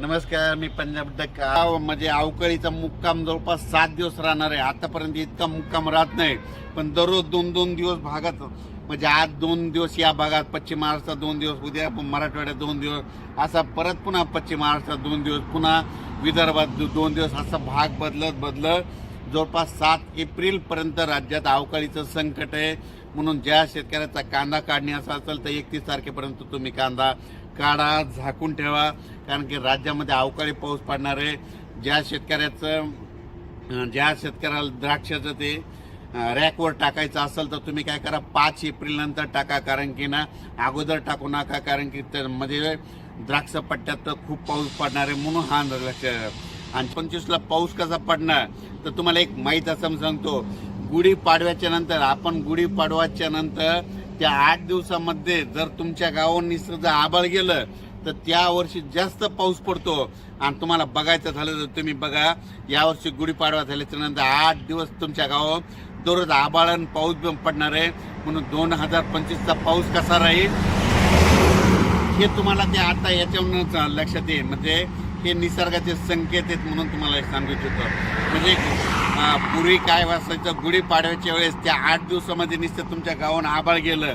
नमस्कार मी पंजाब डक्का म्हणजे अवकाळीचा मुक्काम जवळपास सात दिवस राहणार आहे. आतापर्यंत इतका मुक्काम राहत नाही पण दररोज दोन दोन दिवस भागात म्हणजे आज दोन दिवस या भागात पश्चिम महाराष्ट्रात दोन दिवस उद्या मराठवाड्यात दोन दिवस असा परत पुन्हा पश्चिम महाराष्ट्रात दोन दिवस पुन्हा विदर्भात दोन दिवस असा भाग बदलत बदलत जवळपास सात एप्रिलपर्यंत राज्यात अवकाळीचं संकट आहे. म्हणून ज्या शेतकऱ्याचा कांदा काढण्याचा असेल तर एकतीस तारखेपर्यंत तुम्ही कांदा काढा झाकून ठेवा. कारण की राज्यामध्ये अवकाळी पाऊस पडणार आहे. ज्या शेतकऱ्याचं ज्या शेतकऱ्याला द्राक्षाचं ते रॅकवर टाकायचं असेल तर तुम्ही काय करा पाच एप्रिलनंतर टाका. कारण की ना अगोदर टाकू नका. कारण की त्यामध्ये द्राक्ष पट्ट्यात तर खूप पाऊस पडणार आहे. म्हणून हा लक्ष आणि पंचवीसला पाऊस कसा पडणार तर तुम्हाला एक माहीत असं सांगतो गुढीपाडव्याच्या नंतर आपण गुढीपाडव्याच्या नंतर त्या आठ दिवसामध्ये जर तुमच्या गावावर निसर्ग आबाळ गेलं तर त्या वर्षी जास्त पाऊस पडतो. आणि तुम्हाला बघायचं झालं तर तुम्ही बघा यावर्षी गुढीपाडवा झाल्याच्यानंतर आठ दिवस तुमच्या गावावर दररोज आबाळ आणि पाऊस पण पडणार आहे. म्हणून दोन हजार पंचवीसचा पाऊस कसा राहील हे तुम्हाला ते आता याच्यावरून लक्षात येईल. म्हणजे हे निसर्गाचे संकेत आहेत म्हणून तुम्हाला हे सांगू इच्छितो. म्हणजे पूर्वी काय वाचायचं गुढीपाडव्याच्या वेळेस त्या आठ दिवसामध्ये निसतं तुमच्या गावात आबाळ गेलं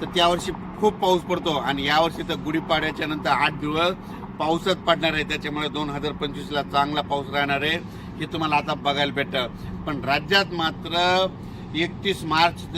तर त्या वर्षी खूप पाऊस पडतो आणि यावर्षी तर गुढीपाडव्याच्या नंतर आठ दिवस पाऊसच पडणार आहे. त्याच्यामुळे दोन हजार पंचवीसला चांगला पाऊस राहणार आहे हे तुम्हाला आता बघायला भेटतं. पण राज्यात मात्र एकतीस मार्च